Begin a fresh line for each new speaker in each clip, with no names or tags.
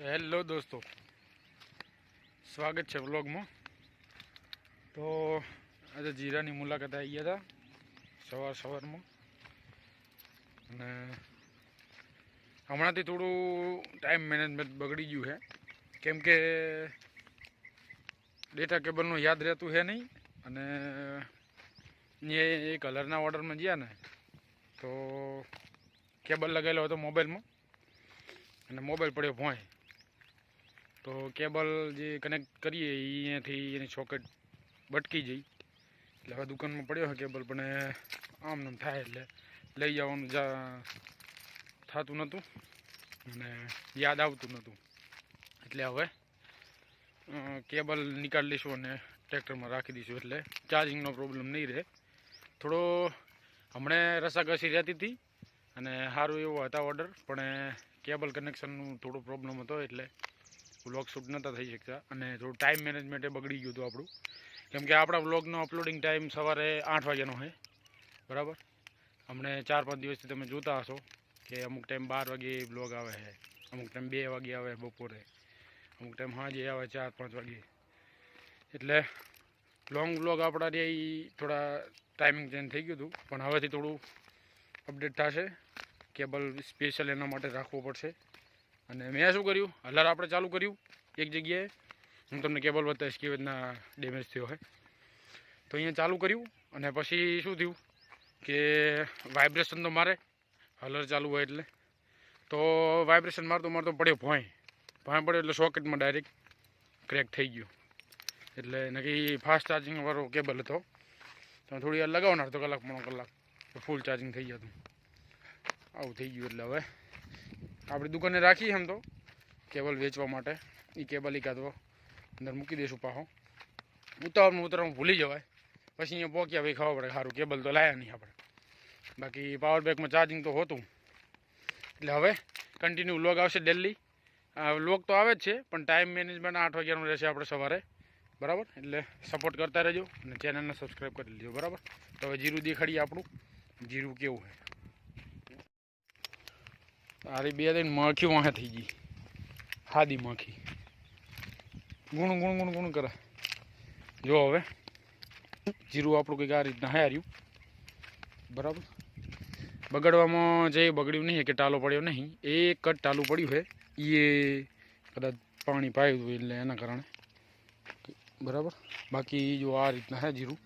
Hello દોસ્તો. સ્વાગત છે વ્લોગમાં. તો આજે જીરાની મુલાકાત આવી ગયા હતા સવાર સવારમાં. અને હમણાંથી થોડું ટાઈમ મેનેજમેન્ટ બગડી ગયું છે. કેમ કે ડેટા કેબલનું યાદ રહેતું છે નહીં. અને એ કલરના ઓર્ડરમાં ગયા ને, તો કેબલ લગાવેલો હતો મોબાઈલમાં. અને મોબાઈલ પડ્યો ભોંય. તો કેબલ જે કનેક્ટ કરીએ એ અહીંયાથી એની સોકેટ બટકી જઈ. એટલે હવે દુકાનમાં પડ્યો હોય કેબલ, પણ આમ નામ થાય એટલે લઈ જવાનું જા, થતું નહોતું અને યાદ આવતું નહોતું એટલે હવે કેબલ નીકાળી લઈશું અને ટ્રેક્ટરમાં રાખી દઈશું. એટલે ચાર્જિંગનો પ્રોબ્લેમ નહીં રહે. થોડો હમણે રસાકસી રહેતી હતી અને સારું એવો હતા ઓર્ડર પણ કેબલ કનેક્શનનું થોડો પ્રોબ્લેમ હતો એટલે વ્લોગ શૂટ નહોતા થઈ શકતા. અને થોડું ટાઈમ મેનેજમેન્ટ બગડી ગયું હતું આપણું. કેમ કે આપણા વ્લોગનો અપલોડિંગ ટાઈમ સવારે આઠ વાગ્યાનો છે. બરાબર? અમને ચાર પાંચ દિવસથી તમે જોતા હશો કે અમુક ટાઈમ બાર વાગે બ્લોગ આવે છે. અમુક ટાઈમ બે વાગે આવે બપોરે. અમુક ટાઈમ સાંજે આવે ચાર પાંચ વાગે. એટલે લોંગ વ્લોગ આપણા જે થોડા ટાઈમિંગ ચેન્જ થઈ ગયું હતું. પણ હવેથી થોડું અપડેટ થશે. કેબલ સ્પેશિયલ એના માટે રાખવું પડશે. અને મેં શું કર્યું? હલર આપણે ચાલુ કર્યું, એક જગ્યાએ. હું તમને કેબલ બતાવીશ કેવી રીતના ડેમેજ થયો હોય તો અહીંયા ચાલુ કર્યું અને પછી શું થયું કે વાઇબ્રેશન તો મારે, હલર ચાલુ હોય એટલે. તો વાઇબ્રેશન મારતો મારતો પડ્યો ભોંય. ભોંય પડ્યો એટલે સોકેટમાં ડાયરેક્ટ ક્રેક થઈ ગયું. એટલે નક્કી ફાસ્ટ ચાર્જિંગવાળો કેબલ હતો. તો થોડી વાર લગાવો ને અડધો કલાક પોણો કલાક. ફૂલ ચાર્જિંગ થઈ જતું આવું થઈ ગયું એટલે હવે. આપણી દુકાને રાખીએ એમ તો. કેબલ વેચવા માટે. એ કેબલ એ કાઢવો અંદર મૂકી દઈશું પાહો ઉતાવળમાં ઉતાવળમાં ભૂલી જવાય. પછી અહીંયા પોક્યા ભાઈ ખબર પડે. સારું, કેબલ તો લાયા નહીં આપણે. બાકી પાવર બેકમાં ચાર્જિંગ તો હોતું. એટલે હવે કન્ટિન્યુ લોગ આવશે ડેલી લોગ તો આવે જ છે, પણ ટાઈમ મેનેજમેન્ટ આઠ વાગ્યાનું રહેશે આપણે સવારે. બરાબર? એટલે સપોર્ટ કરતા રહેજો અને ચેનલને સબસ્ક્રાઈબ કરી લેજો. બરાબર? તો હવે જીરું દેખાડીએ આપણું. જીરું કેવું છે? આરી બે દિન માખી વાહે થઈ ગઈ. હાદી માખી. ગુણ ગુણ ગુણ ગુણ કરે. જો હવે, જીરું આપણું કંઈક આ રીતના હાર્યું. બરાબર? બગડવામાં જે બગડ્યું નહીં, કે ટાલો પડ્યો નહીં એક જ ટાલું પડ્યું છે. એ કદાચ પાણી પાયું હતું એટલે એના કારણે. બરાબર? બાકી જો આ રીતના હે જીરું.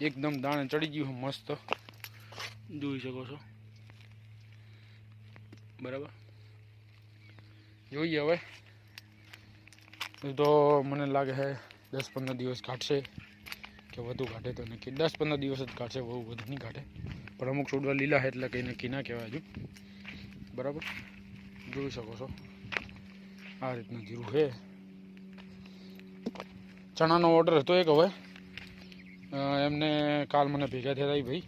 એકદમ દાણે ચડી ગયું મસ્ત. જોઈ શકો છો. બરાબર? જોઈએ હવે. તો મને લાગે છે દસ પંદર દિવસ કાઢશે કે વધુ કાઢે તો નક્કી. દસ પંદર દિવસ જ કાઢશે, બહુ વધુ નહીં કાઢે. પણ અમુક છોડવા લીલા છે એટલે કંઈ નક્કી ના કહેવાય હજુ. બરાબર? જોઈ શકો છો. આ રીતનું જીરું છે ચણાનો ઓર્ડર હતો એક હવે. એમને કાલ મને ભેગા થયા ભાઈ.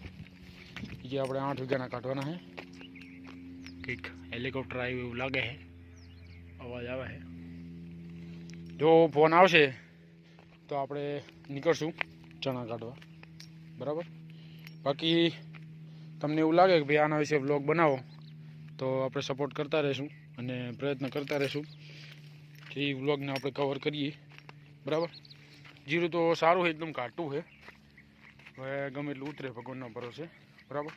કે આપણે આઠ વીઘાના કાઢવાના છે કંઈક. હેલિકોપ્ટર આવ્યું એવું લાગે છે. અવાજ આવે છે. જો ફોન આવશે, તો આપણે નીકળશું ચણા કાઢવા. બરાબર? બાકી તમને એવું લાગે કે ભાઈ આના વિશે વ્લોગ બનાવો, તો આપણે સપોર્ટ કરતા રહીશું અને પ્રયત્ન કરતા રહીશું કે એ વ્લોગને આપણે કવર કરીએ. બરાબર? જીરું તો સારું છે, એકદમ કાટું છે. હવે ગમે એટલું ઉતરે ભગવાનના ભરોસે. બરાબર?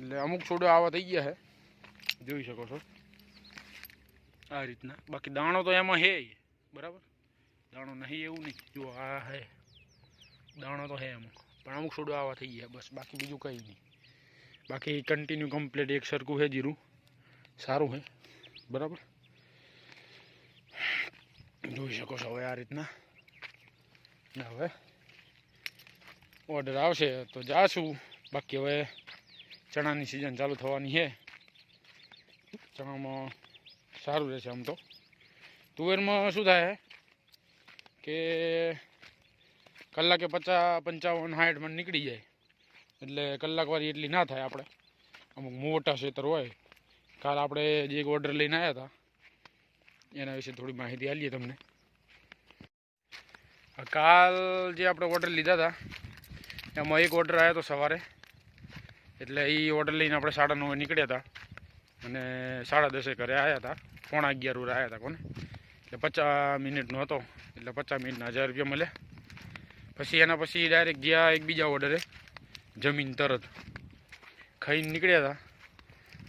એટલે અમુક છોડો આવા થઈ ગયા છે. જોઈ શકો છો. આ રીતના. બાકી દાણો તો એમાં હે બરાબર? દાણો નહીં, એવું નહીં. જો આ હે. દાણો તો હે એમાં. પણ અમુક છોડવા આવા થઈ ગયા. બસ, બાકી બીજું કંઈ નહીં. બાકી કન્ટિન્યુ કમ્પ્લીટ એક સરખું છે જીરું. સારું છે બરાબર? જોઈ શકો છો હવે આ રીતના. ને હવે ઓર્ડર આવશે તો જાશું. બાકી હવે ચણાની સિઝન ચાલુ થવાની છે ચણામાં સારું રહેશે આમ તો. તુવેરમાં શું થાય કે કલાકે પચાસ, પંચાવન સાઠ મણ નીકળી જાય. એટલે કલાકવાળી એટલી ના થાય આપણે. અમુક મોટા ખેતર હોય. કાલ આપણે જે એક ઓર્ડર લઈને આવ્યા હતા, એના વિશે થોડી માહિતી આપીએ તમને. કાલ જે આપણે ઓર્ડર લીધા હતા, એમાં એક ઓર્ડર આવ્યો હતો સવારે. એટલે એ ઓર્ડર લઈને આપણે સાડા નવે નીકળ્યા હતા. અને સાડા દસે ઘરે આવ્યા હતા. પોણા અગિયાર ઉરે આવ્યા હતા કોને. એટલે પચાસ મિનિટનો હતો. એટલે પચાસ મિનિટના હજાર રૂપિયા મળે. પછી એના પછી ડાયરેક્ટ ગયા એક બીજા ઓર્ડરે જમીન તરત. ખાઈને નીકળ્યા હતા.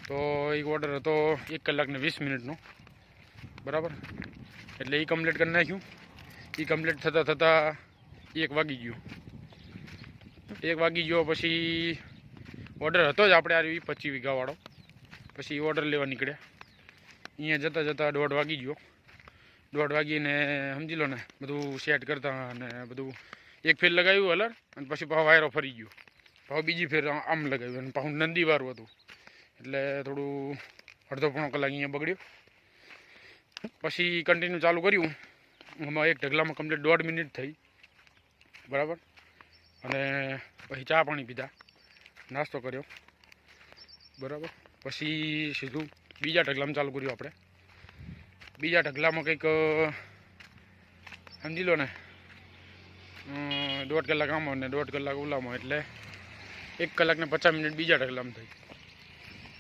તો એક ઓર્ડર હતો એક કલાકને વીસ મિનિટનો. બરાબર? એટલે એ કમ્પ્લીટ કરી નાખ્યું. એ કમ્પ્લીટ થતાં થતાં એક વાગી ગયું. એક વાગી ગયો પછી ઓર્ડર હતો જ આપણે આ પચીસ વીઘાવાળો. પછી ઓર્ડર લેવા નીકળ્યા અહીંયા જતાં જતાં દોઢ વાગી ગયો. દોઢ વાગીને સમજી લો ને, બધું સેટ કરતા અને બધું એક ફેર લગાવ્યું અલર અને પછી પાછો વાયરો ફરી ગયો. પાછો બીજી ફેર આમ લગાવ્યું અને પાછું નંદીવારું હતું. એટલે થોડું અડધો પોણો કલાક અહીંયા બગડ્યો. પછી કન્ટિન્યુ ચાલુ કર્યું. એમાં એક ઢગલામાં કમ્પ્લીટ દોઢ મિનિટ થઈ. બરાબર? અને પછી ચા પાણી પીધા. નાસ્તો કર્યો. બરાબર? પછી સીધું બીજા ઢગલામાં ચાલુ કર્યું આપણે. બીજા ઢગલામાં કંઈક સમજી લો ને દોઢ કલાક આમાં ને દોઢ કલાક ઓલામાં, એટલે એક કલાકને પચાસ મિનિટ બીજા ઢગલામાં થઈ.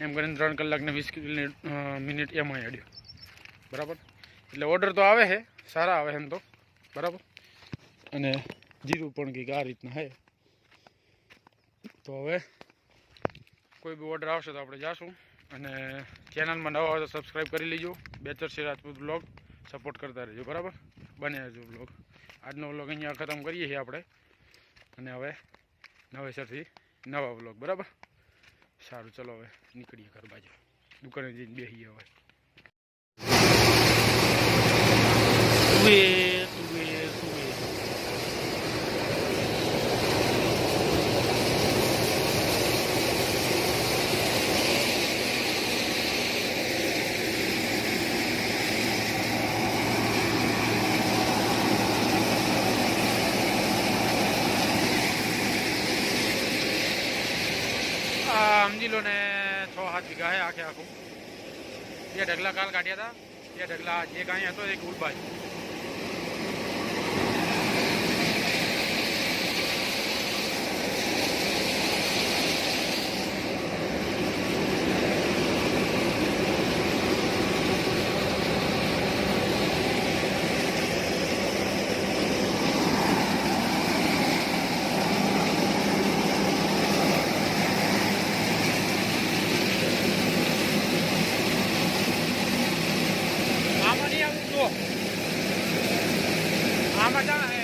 એમ કરીને ત્રણ કલાકને વીસ મિનિટ એમાં અડ્યો. બરાબર? એટલે ઓર્ડર તો આવે છે, સારા આવે એમ તો. બરાબર? અને જીરું પણ કંઈક આ રીતના હે તો હવે કોઈ બી ઓર્ડર આવશે તો આપણે જાશું. અને ચેનલમાં નવા હોય તો સબસ્ક્રાઈબ કરી લેજો. બેચર છે રાજપૂત બ્લોગ સપોર્ટ કરતા રહેજો, બરાબર? બને રહેજો બ્લોગ આજનો બ્લોગ અહીંયા ખતમ કરીએ છીએ આપણે. અને હવે નવેસરથી નવા બ્લોગ બરાબર? સારું, ચલો હવે નીકળીએ ઘર બાજુ. દુકાને જઈને બેસીએ હવે. આ સમજી લો ને છ સાત વીઘા હે આખે આખું. બે ઢગલા કાલ કાઢ્યા હતા. બે ઢગલા જે કાંઈ હતો એ ઉલબાજ આમાં નહીં આવું જુઓ આમાં જા હે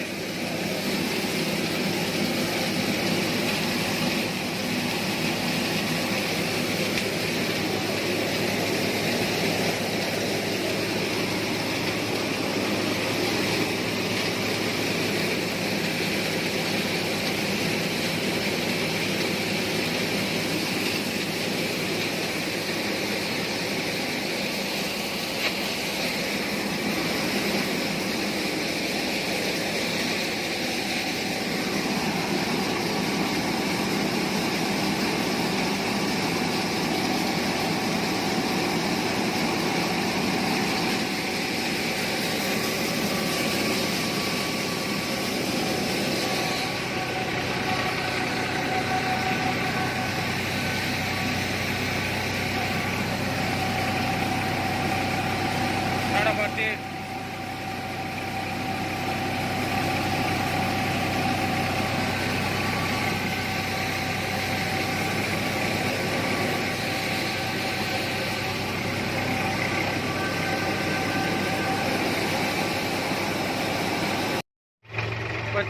સાડા બાર તેર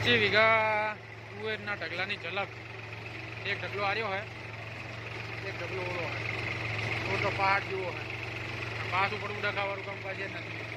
પચીસ વીઘા તુવેરના ઢગલાની ઝલક. એક ઢગલો આર્યો હે, એક ઢગલો ઓળો હે. મોટો પહાડ જેવો હે. પાસ ઉપર ઉડાખાવાનું કામ કાજ નથી.